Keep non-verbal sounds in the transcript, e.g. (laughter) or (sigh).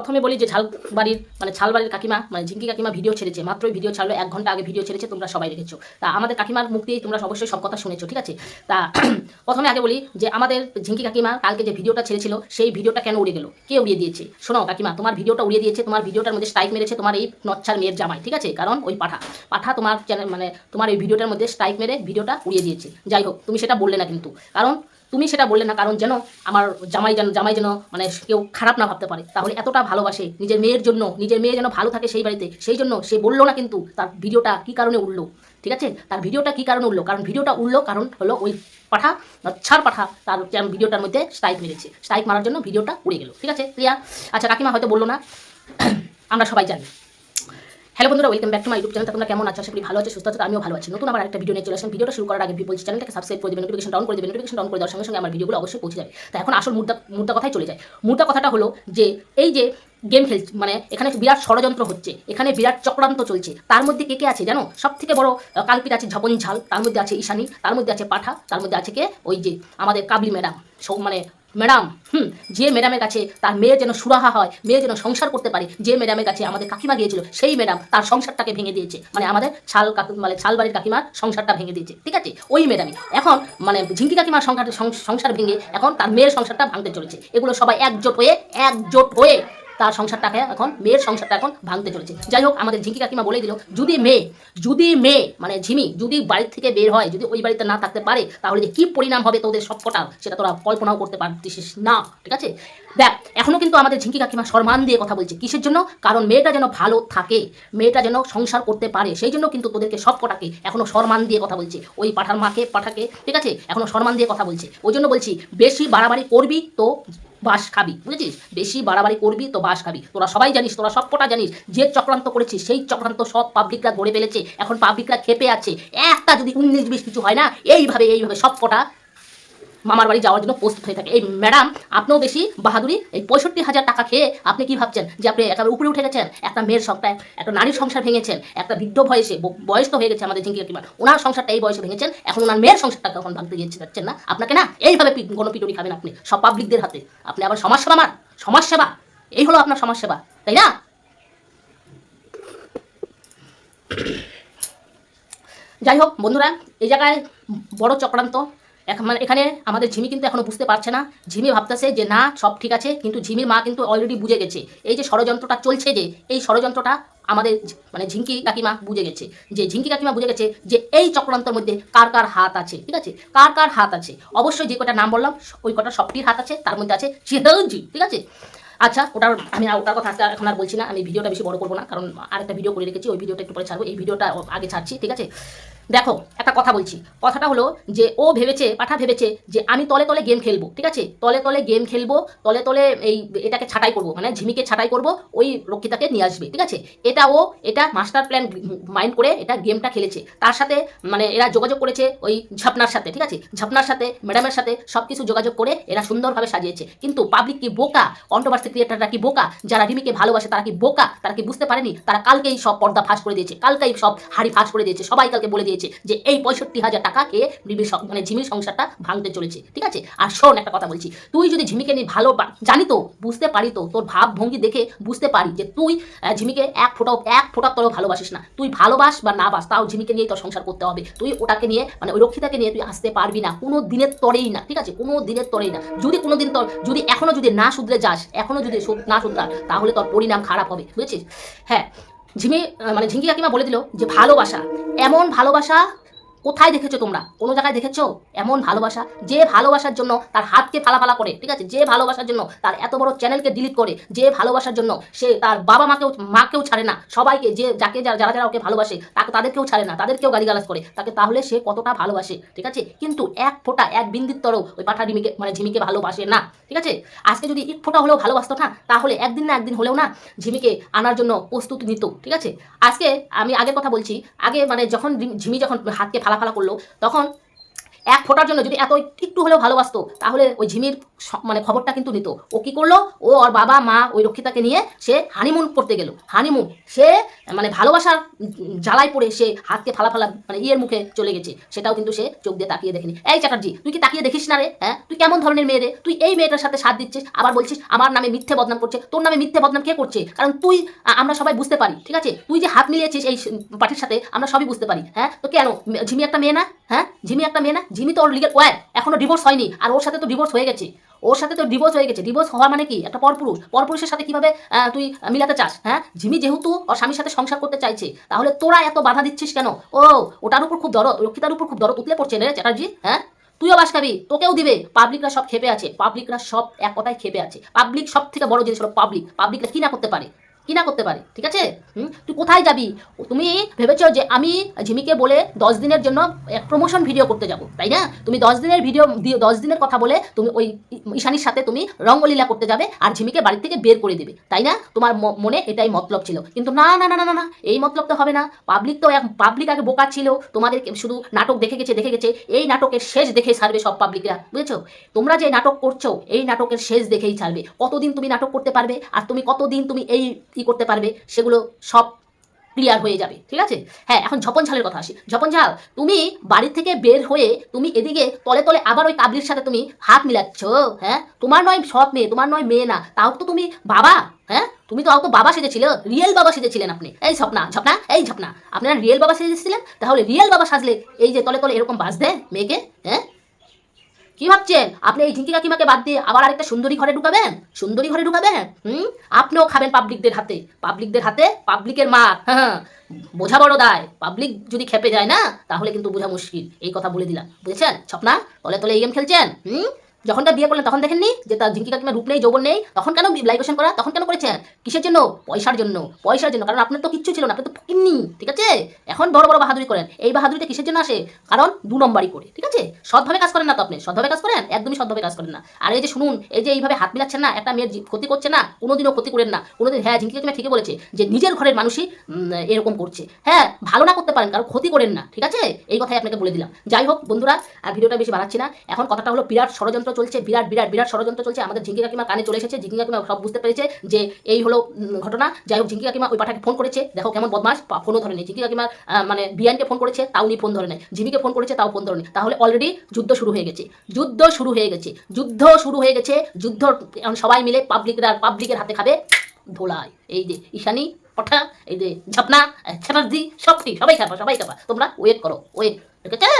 প্রথমে বলি যে ঝালবাড়ির মানে ঝালবাড়ির কাকিমা মানে ঝিঙ্কি কাকিমা ভিডিও ছেড়েছে, মাত্রই ভিডিও ছাড়লো, এক ঘণ্টা আগে ভিডিও ছেড়েছে, তোমরা সবাই দেখেছ। তা আমাদের কাকিমার মুখ দিয়েই তোমরা অবশ্যই সব কথা শুনেছো, ঠিক আছে? তা (clears throat) প্রথমে আগে বলি যে আমাদের ঝিঙ্কি কাকিমা কালকে যে ভিডিওটা ছেড়েছিল, সেই ভিডিওটা কেন উড়ে গেল? কে উড়িয়ে দিয়েছে? শোনো কাকিমা, তোমার ভিডিওটা উড়িয়ে দিয়েছে, তোমার ভিডিওটার মধ্যে স্ট্রাইক মেরেছে তোমার এই নচ্ছার মেয়ের জামাই, ঠিক আছে? কারণ ওই পাঠা পাঠা তোমার চ্যানেল মানে তোমার এই ভিডিওটার মধ্যে স্ট্রাইক মেরে ভিডিওটা উড়িয়ে দিয়েছে। যাই হোক, তুমি সেটা বললে না কিন্তু, কারণ তুমি সেটা বললে না, কারণ যেন আমার জামাই যেন জামাই যেন মানে কেউ খারাপ না ভাবতে পারে। তাহলে এতটা ভালোবাসে নিজের মেয়ের জন্য, নিজের মেয়ে যেন ভালো থাকে সেই বাড়িতে, সেই জন্য সে বলল না কিন্তু তার ভিডিওটা কি কারণে উঠল, ঠিক আছে? তার ভিডিওটা কি কারণে উঠল? কারণ ভিডিওটা উঠল কারণ হলো ওই পাঠা, ছাড় পাঠা, তার ভিডিওটার মধ্যে স্ট্রাইক মেরেছে। স্ট্রাইক মারার জন্য ভিডিওটা উড়ে গেল, ঠিক আছে? প্রিয়া আচ্ছা কাকিমা হয়তো বলল না, (clears throat) আমরা সবাই জানি। হ্যালো বন্ধুরা welcome back to my YouTube channel তোমরা কেমন আছো? আশা করি ভালো আছে সুস্থ আছো আমিও ভালো আছি। নতুন আবার একটা ভিডিও নিয়ে চলে আসলাম। ভিডিওটা শুরু করার আগে বলছি চ্যানেলটাকে সাবস্ক্রাইব করে দেবেন নোটিফিকেশন অন করে দেবেন নোটিফিকেশন অন করে দেওয়ার সঙ্গে সঙ্গে আমার ভিডিওগুলো অবশ্যই পৌঁছে যাবে। তো এখন আসল মুদ্রা মুদ্রা কথাই চলে যায় মুদ্রা কথাটা হলো যে এই যে গেম খেল মানে এখানে বিরাট ষড়যন্ত্র হচ্ছে এখানে বিরাট চক্রান্ত চলছে তার মধ্যে কে কে আছে জানো? সব থেকে বড় আহ, কালপিট আছে ঝপন ঝাল তার মধ্যে আছে ঈশানী তার মধ্যে আছে পাঠা তার মধ্যে আছে কে? ওই যে আমাদের কাবলি ম্যাডাম সব মানে ম্যাডাম, হুম, যে ম্যাডামের কাছে তার মেয়ে যেন সুরাহা হয়, মেয়ে যেন সংসার করতে পারে, যে ম্যাডামের কাছে আমাদের কাকিমা গিয়েছিল, সেই ম্যাডাম তার সংসারটাকে ভেঙে দিয়েছে। মানে আমাদের ছাল কাকি মানে ছাল বাড়ির কাকিমার সংসারটা ভেঙে দিয়েছে, ঠিক আছে? ওই ম্যাডামই। এখন মানে ঝিঙ্কি কাকিমার সংসার সংসার ভেঙে এখন তার মেয়ের সংসারটা ভাঙতে চলেছে। এগুলো সবাই একজোট হয়ে একজোট হয়ে তার সংসারটাকে এখন, মেয়ের সংসারটা এখন ভাঙতে চলেছে। যাই হোক, আমাদের ঝিঙ্কি কাকিমা বলে দিল, যদি মেয়ে যদি মেয়ে মানে ঝিমি, যদি বাড়ি থেকে বের হয়, যদি ওই বাড়িতে না থাকতে পারে, তাহলে যে কি পরিণাম হবে তোদের সবকটার সেটা তোরা কল্পনাও করতে পারতিস না। ঠিক আছে? দেখ, এখনও কিন্তু আমাদের ঝিঙ্কি কাকিমা সম্মান দিয়ে কথা বলছে। কিসের জন্য? কারণ মেয়েটা যেন ভালো থাকে, মেয়েটা যেন সংসার করতে পারে, সেই জন্য কিন্তু তোদেরকে সব কটাকে এখনও সম্মান দিয়ে কথা বলছে। ওই পাঠার মাকে পাঠাকে, ঠিক আছে? এখনও সম্মান দিয়ে কথা বলছে। ওই জন্য বলছি, বেশি বাড়াবাড়ি করবি তো বাস খাবি, বুঝেছিস? বেশি বাড়াবাড়ি করবি তো বাস খাবি। তোরা সবাই জানিস, তোরা সবকটা জানিস, যে চক্রান্ত করেছিস, সেই চক্রান্ত সব পাবলিকরা গড়ে ফেলেছে। এখন পাবলিকরা খেপে আছে। একটা যদি উনিশ বিশ কিছু হয় না, এইভাবে এইভাবে সব কটা মামার বাড়ি যাওয়ার জন্য প্রস্তুত হয়ে থাকে। এই ম্যাডাম, আপনিও বেশি বাহাদুরি, এই পঁয়ষট্টি হাজার টাকা খেয়ে আপনি কি ভাবছেন যে আপনি একেবারে উপরে উঠে গেছেন? একটা মেয়ের সংখ্যায় একটা নারীর সংসার ভেঙেছেন, একটা বৃদ্ধ বয়সে বয়স তো হয়ে গেছে আমাদের ঝিঙ্কি কিমার ওনার সংসারটা এই বয়সে ভেঙেছেন, এখন ওনার মেয়ের সংসারটা কখন ভাঙতে গিয়ে যাচ্ছেন না? আপনাকে না এইভাবে গণপিটুনি খাবেন আপনি, সব পাবলিকদের হাতে। আপনি আবার সমাজসেবা আমার সমাজসেবা, এই হলো আপনার সমাজসেবা, তাই না? যাই হোক, বন্ধুরা, এই জায়গায় বড় চক্রান্ত এখন মানে এখানে আমাদের ঝিমি কিন্তু এখনও বুঝতে পারছে না। ঝিমি ভাবতেছে যে, না, সব ঠিক আছে। কিন্তু ঝিমির মা কিন্তু অলরেডি বুঝে গেছে। এই যে ষড়যন্ত্রটা চলছে যে, এই ষড়যন্ত্রটা আমাদের মানে ঝিঙ্কি কাকিমা বুঝে গেছে। যে ঝিঙ্কি কাকিমা বুঝে গেছে যে, এই চক্রান্তের মধ্যে কার কার হাত আছে, ঠিক আছে? কার কার হাত আছে? অবশ্যই যে কটা নাম বললাম ওই কটা সবটির হাত আছে, তার মধ্যে আছে চিরঞ্জি ঠিক আছে? আচ্ছা ওটার আমি ওটার কথা আজকে এখন আর বলছি না। আমি ভিডিওটা বেশি বড় করব না, কারণ আরেকটা ভিডিও করে রেখেছি, ওই ভিডিওটা একটু পরে ছাড়বো। এই ভিডিওটা আগে ছাড়ছি, ঠিক আছে? দেখো একটা কথা বলছি। কথাটা হলো যে, ও ভেবেছে, পাঠা ভেবেছে যে, আমি তলে তলে গেম খেলব, ঠিক আছে? তলে তলে গেম খেলব, তলে তলে এই এটাকে ছাঁটাই করব মানে ঝিমিকে ছাঁটাই করব, ওই রক্ষিতাকে নিয়ে আসবে, ঠিক আছে? এটা ও, এটা মাস্টার প্ল্যান মাইন্ড করে এটা গেমটা খেলেছে। তার সাথে মানে এরা যোগাযোগ করেছে ওই ঝাপনার সাথে, ঠিক আছে? ঝাপনার সাথে ম্যাডামের সাথে সব কিছু যোগাযোগ করে এরা সুন্দরভাবে সাজিয়েছে। কিন্তু পাবলিক কি বোকা? কন্ট্রোভার্সি ক্রিয়েটাররা কি বোকা? যারা রিমিকে ভালোবাসে তারা কি বোকা? তারা কি বুঝতে পারেনি? তারা কালকেই সব পর্দা ফাঁস করে দিয়েছে, কালকেই সব হাড়ি ফাঁস করে দিয়েছে, সবাই কালকে বলে দিয়েছে যে এই পঁয়ষট্টি হাজার টাকা খেয়ে রিমির মানে ঝিমির সংসারটা ভাঙতে চলেছে, ঠিক আছে? আর শোন একটা কথা বলছি, তুই যদি ঝিমিকে নিয়ে ভালো জানি তো, বুঝতে পারি তো, তোর ভাব ভঙ্গি দেখে বুঝতে পারি যে তুই ঝিমিকে এক ফোটাও এক ফোটার তরেও ভালোবাসিস না। তুই ভালোবাস বা না বাস, তাও ঝিমিকে নিয়েই তোর সংসার করতে হবে। তুই ওটাকে নিয়ে মানে ওই রক্ষিতাকে নিয়ে তুই আসতে পারবি না। কোনো দিনের তরেই না, ঠিক আছে? কোনো দিনের তরেই না। যদি কোনো দিন তোর যদি এখনও যদি না শুধরে যাস, এখনও যদি না শুধরা তাহলে তোর পরিণাম খারাপ হবে, বুঝেছিস? হ্যাঁ ঝিমি মানে ঝিঙ্কি কাকিমা বলে দিল যে ভালোবাসা, এমন ভালোবাসা কোথায় দেখেছ তোমরা? কোনো জায়গায় দেখেছ? এমন ভালোবাসা? যে ভালোবাসার জন্য তার হাতকে ফালাফালা করে, ঠিক আছে? যে ভালোবাসার জন্য তার এত বড় চ্যানেলকে ডিলিট করে, যে ভালোবাসার জন্য সে তার বাবা মাকেও মাকেও ছাড়ে না। সবাইকে, যে, যাকে যারা যারা ওকে ভালোবাসে, তাকে, তাদেরকেও ছাড়ে না। তাদেরকেও গালিগালাজ করে। তাকে তাহলে সে কতটা ভালোবাসে, ঠিক আছে? কিন্তু এক ফোঁটা, এক বিন্দির তরও ওই পাঠা রিমিকে মানে ঝিমিকে ভালোবাসে না, ঠিক আছে? আজকে যদি এক ফোঁটা হলেও ভালোবাসতো না, তাহলে একদিন না একদিন হলেও না ঝিমিকে আনার জন্য প্রস্তুতি নিত, ঠিক আছে? আজকে আমি আগের কথা বলছি, আগে মানে যখন ঝিমি যখন হাতকে ফালাফালা করল তখন এক ফোটার জন্য যদি এত একটু হলেও ভালোবাসতো, তাহলে ওই ঝিমির মানে খবরটা কিন্তু নিত। ও কি করল? ও ওর বাবা, মা ওই রক্ষিতাকে নিয়ে সে হানিমুন করতে গেল। হানিমুন সে মানে ভালোবাসার জ্বালায় পড়ে সে হাতকে ফালা ফালা মানে ইয়ের মুখে চলে গেছে। সেটাও কিন্তু সে চোখ দিয়ে তাকিয়ে দেখেনি। এই চ্যাটার্জি, তুই কি তাকিয়ে দেখিস না রে হ্যাঁ? তুই কেমন ধরনের মেয়ে রে? তুই এই মেয়েটার সাথে সাথ দিচ্ছিস, আবার বলছিস আমার নামে মিথ্যে বদনাম করছে। তোর নামে মিথ্যে বদনাম কে করছে? কারণ তুই আমরা সবাই বুঝতে পারি, ঠিক আছে? তুই যে হাত মিলিয়েছিস এই পার্টির সাথে, আমরা সবই বুঝতে পারি হ্যাঁ? তো কেন? ঝিমি একটা মেয়ে না হ্যাঁ? ঝিমি একটা মেয়ে না? ঝিমি তো ওর লিগেল ওয়ার এখনও ডিভোর্স হয়নি, আর ওর সাথে তো ডিভোর্স হয়ে গেছে। ওর সাথে তো ডিভোর্স হয়ে গেছে। ডিভোর্স হওয়া মানে কি? একটা পরপুরুষ। পরপুরুষের সাথে কীভাবে তুই মিলাতে চাস হ্যাঁ? ঝিমি যেহেতু ওর স্বামীর সাথে সংসার করতে চাইছে, তাহলে তোরা এত বাধা দিচ্ছিস কেন? ও, ওটার উপর খুব দরদ রক্ষিতার উপর খুব দরদ। উতলে পড়ছে রে চ্যাটার্জি হ্যাঁ? তুইও বাস খাবি তোকেও দিবে। পাবলিকরা সব খেপে আছে। পাবলিকরা সব এক কথায় খেপে আছে। পাবলিক সব থেকে বড় জিনিস হলো পাবলিক পাবলিকরা কি না করতে পারে? কি না করতে পারে, ঠিক আছে? তুই কোথায় যাবি? তুমি ভেবেছো যে আমি ঝিমিকে বলে দশ দিনের জন্য এক প্রমোশন ভিডিও করতে যাব, তাই না? তুমি দশ দিনের ভিডিও দশ দিনের কথা বলে তুমি ওই ঈশানীর সাথে তুমি রঙ্গলীলা করতে যাবে আর ঝিমিকে বাড়ি থেকে বের করে দেবে, তাই না? তোমার মনে এটাই মতলব ছিল। কিন্তু না না না না না না, এই মতলব তো হবে না। পাবলিক তো এক পাবলিক আগে বোকা ছিল। তোমাদের শুধু নাটক দেখে গেছে দেখে গেছে। এই নাটকের শেষ দেখে ছাড়বে সব পাবলিকরা বুঝেছ? তোমরা যে নাটক করছ, এই নাটকের শেষ দেখেই ছাড়বে। কতদিন তুমি নাটক করতে পারবে? আর তুমি কতদিন তুমি এই ই করতে পারবে সেগুলো সব ক্লিয়ার হয়ে যাবে, ঠিক আছে? হ্যাঁ এখন ঝপন ঝালের কথা আসি। ঝপন ঝাল, তুমি বাড়ি থেকে বের হয়ে তুমি এদিকে তলে তলে আবার ওই কাবলির সাথে তুমি হাত মিলাচ্ছ হ্যাঁ? তোমার নয় সৎ মেয়ে, তোমার নয় মেয়ে না, তাও তো তুমি বাবা হ্যাঁ? তুমি তো তো বাবা সেজেছিল, রিয়েল বাবা সেজেছিলেন আপনি। এই ঝপনা ঝপনা এই ঝপনা আপনারা রিয়েল বাবা সেজেছিলেন? তাহলে রিয়েল বাবা সাজলে এই যে তলে তলে এরকম বাস দেয় মেয়েকে হ্যাঁ? কি ভাবছেন? আপনি এই ঝিঙ্কি কাকিমাকে বাদ দিয়ে আবার আরেকটা সুন্দরী ঘরে ঢুকাবেন? সুন্দরী ঘরে ঢুকাবেন? হুম? আপনিও খাবেন পাবলিকদের হাতে। পাবলিকদের হাতে পাবলিকের মা হ্যাঁ বোঝা বড় দায়। পাবলিক যদি খেপে যায় না, তাহলে কিন্তু বোঝা মুশকিল। এই কথা বলে দিলাম। বুঝেছেন? স্বপ্না, তলে তলে এই গেম খেলছেন? হুম? যখনটা বিয়ে করলেন, তখন দেখেননি যে তার ঝিঙ্কি কাকিমার রূপ নেই, যৌবন নেই? তখন কেন লাইভেশন করা তখন কেন করেছেন? কিসের জন্য? পয়সার জন্য পয়সার জন্য। কারণ আপনার তো কিচ্ছু ছিল না আপনি তো ফকিন্নি, ঠিক আছে? এখন বড় বড় বাহাদুরি করেন। এই বাহাদুরিটা কিসের জন্য আসে? কারণ দু নম্বরই করে, ঠিক আছে? সৎভাবে কাজ করেন না তো আপনি। সৎভাবে কাজ করেন? একদমই সৎভাবে কাজ করেন না। আর এই যে শুনুন, এই যে এইভাবে হাত মিলাচ্ছেন না, একটা মেয়ের ক্ষতি করছে না, কোনোদিনও ক্ষতি করেন না। কোনোদিন হ্যাঁ ঝিঙ্কি কাকিমা ঠিকই বলেছে যে নিজের ঘরের মানুষই এরকম করছে। হ্যাঁ ভালো না করতে পারেন, কারণ ক্ষতি করেন না, ঠিক আছে? এই কথাই আপনাকে বলে দিলাম। যাই হোক, বন্ধুরা, আর ভিডিওটা বেশি বাড়াচ্ছি না। এখন কথাটা হলো বিরাট ষড়যন্ত্র চলছে, বিরাট বিরাট বিরাট ষড়যন্ত্র চলছে, আমাদের ঝিঙ্কি কাকিমা কানে চলে এসেছে, ঝিঙ্কি কাকিমা সব বুঝতে পেরেছে যে এই হলো ঘটনা। যাই হোক, ঝিঙ্কি কাকিমা ওই পাঠাকে ফোন করেছে, দেখো কেমন বদমাস ফোনও ধরে নেই। ঝিঙ্কি কাকিমা মানে বিয়ানকে ফোন করেছে, তাও উনি ফোন ধরে নেয় ঝিমিকে ফোন করেছে, তাও ফোন ধরে নেই। তাহলে অলরেডি যুদ্ধ শুরু হয়ে গেছে। যুদ্ধ শুরু হয়ে গেছে। যুদ্ধ শুরু হয়ে গেছে। যুদ্ধ সবাই মিলে পাবলিকরা পাবলিকের হাতে খাবে। ধোলাই। এই যে ঈশানী, পঠা, এই যে ঝাপনা চ্যাটার্জি সব সবাই খাবা সবাই খাবা। তোমরা ওয়েট করো ওয়েট ঠিক আছে